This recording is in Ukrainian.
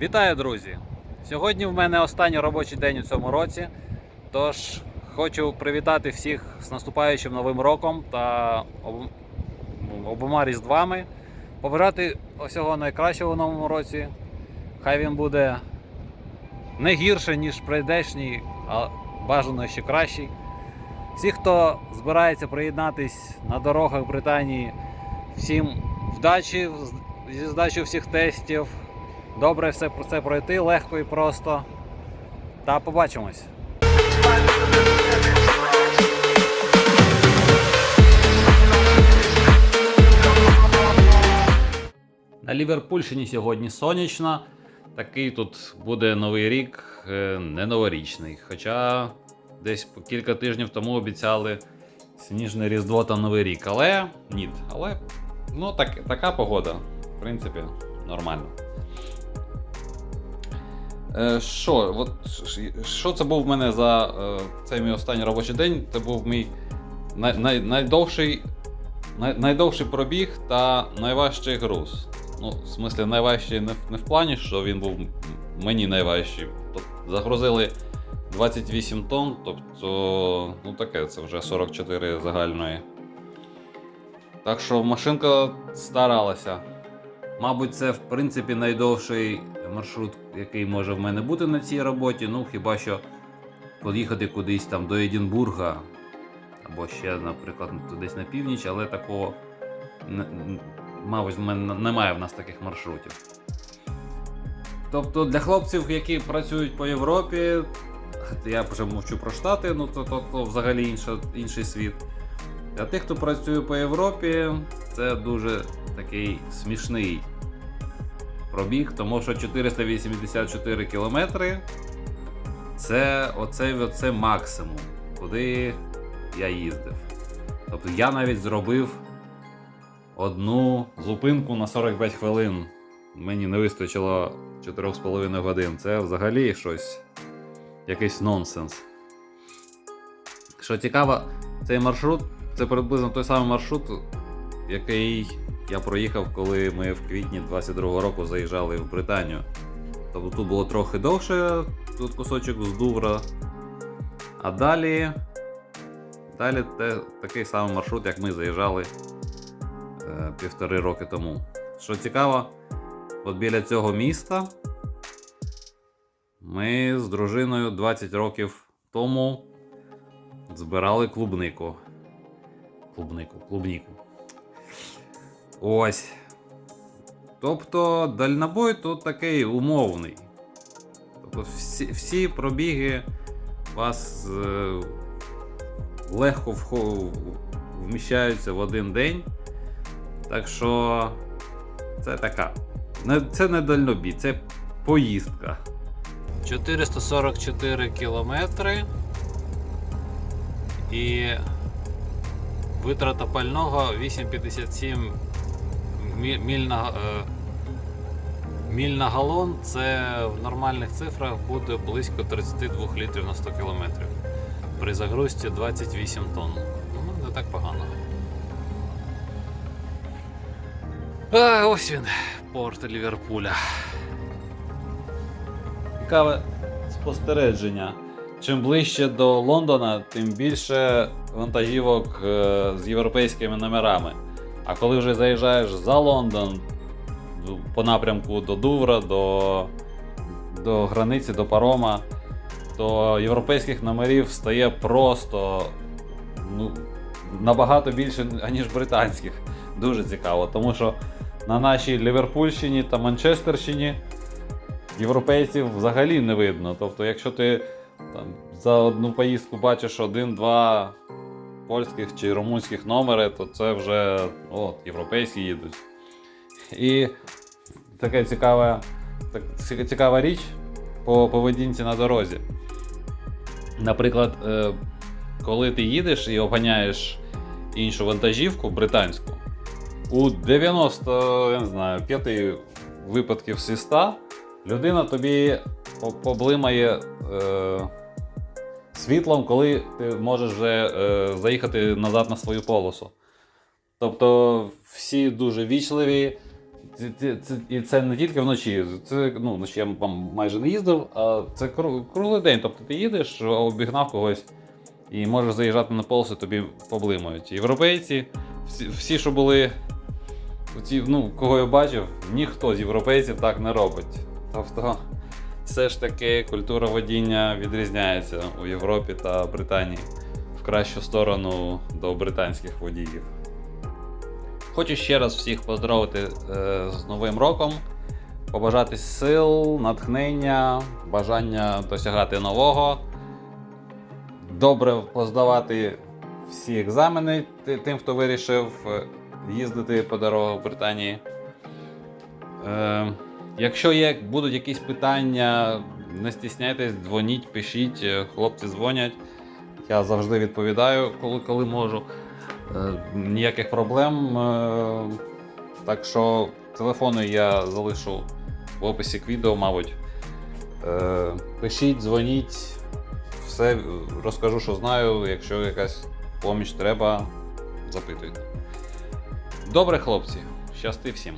Вітаю, друзі! Сьогодні в мене останній робочий день у цьому році. Тож хочу привітати всіх з наступаючим новим роком та обома різдвами. Побажати усього найкращого в новому році. Хай він буде не гірше, ніж прийдешній, а бажано ще кращий. Всі, хто збирається приєднатись на дорогах Британії, всім вдачі зі здачі всіх тестів. Добре все про це пройти, легко і просто. Та побачимось. На Ліверпульщині сьогодні сонячно. Такий тут буде новий рік, е, не новорічний. Хоча десь кілька тижнів тому обіцяли сніжне Різдво та Новий рік. Але ні. Але ну, так, така погода. В принципі, нормально. Е, Що, от, що це був в мене за е, цей мій останній робочий день? Це був мій най, най, найдовший, най, найдовший пробіг та найважчий груз. Ну, в смислі, найважчий не, в- не в плані, що він був мені найважчий. Тобто, загрузили 28 тонн, тобто, ну таке, це вже 44 загальної. Так що машинка старалася. Мабуть, це в принципі найдовший маршрут, який може в мене бути на цій роботі. Ну, хіба що поїхати кудись там до Едінбурга, або ще, наприклад, десь на північ, але такого, мабуть, в мене немає в нас таких маршрутів. Тобто для хлопців, які працюють по Європі, я вже мовчу про Штати, ну то, то, то взагалі інша, інший світ. Для тих, хто працює по Європі, це дуже такий смішний пробіг, тому що 484 кілометри це оце, оце максимум, куди я їздив. Тобто я навіть зробив одну зупинку на 45 хвилин. Мені не вистачило 4,5 годин. Це взагалі щось, якийсь нонсенс. Що цікаво, цей маршрут це приблизно той самий маршрут, який я проїхав, коли ми в квітні 22-го року заїжджали в Британію. Тобто тут було трохи довше, тут кусочок з Дувра. А далі. Далі те, такий самий маршрут, як ми заїжджали е, півтори роки тому. Що цікаво, от біля цього міста ми з дружиною 20 років тому збирали клубнику. Клубнику, клубніку. Ось. Тобто дальнобой тут такий умовний. Тобто всі, всі пробіги вас е, легко вміщаються в один день. Так що це така. Це не дальнобій, це поїздка. 444 кілометри. І витрата пального 8,57 мі- міль на, е, міль на галон. Це в нормальних цифрах буде близько 32 літрів на 100 кілометрів. При загрузці 28 тонн. Ну, не так погано. А, ось він, порт Ліверпуля. Цікаве спостереження. Чим ближче до Лондона, тим більше вантажівок е, з європейськими номерами. А коли вже заїжджаєш за Лондон по напрямку до Дувра, до, до границі, до парома, то європейських номерів стає просто ну, набагато більше, аніж британських. Дуже цікаво, тому що на нашій Ліверпульщині та Манчестерщині європейців взагалі не видно. Тобто, якщо ти там, за одну поїздку бачиш один-два польських чи румунських номери, то це вже от, європейські їдуть. І така цікава, так, цікава річ по поведінці на дорозі. Наприклад, е, коли ти їдеш і обганяєш іншу вантажівку британську, у 90, я не знаю, 5 випадків зі 100 людина тобі по- поблимає е, світлом, коли ти можеш вже е, заїхати назад на свою полосу. Тобто всі дуже вічливі, і це не тільки вночі. Це ну, вночі я там майже не їздив, а це круглий день. Тобто ти їдеш, обігнав когось і можеш заїжджати на полоси, тобі поблимають. Європейці, всі, всі що були, ці, ну, кого я бачив, ніхто з європейців так не робить. Тобто, все ж таки культура водіння відрізняється у Європі та Британії в кращу сторону до британських водіїв. Хочу ще раз всіх поздоровити е, з Новим роком, побажати сил, натхнення, бажання досягати нового, добре поздавати всі екзамени тим, хто вирішив е, їздити по дорогах Британії. Якщо є, будуть якісь питання, не стісняйтесь, дзвоніть, пишіть, е, хлопці дзвонять. Я завжди відповідаю, коли, коли можу. Е, ніяких проблем. Е, так що телефони я залишу в описі к відео, мабуть. Е, пишіть, дзвоніть, все розкажу, що знаю. Якщо якась поміч треба, запитуйте. Добре, хлопці, щасти всім.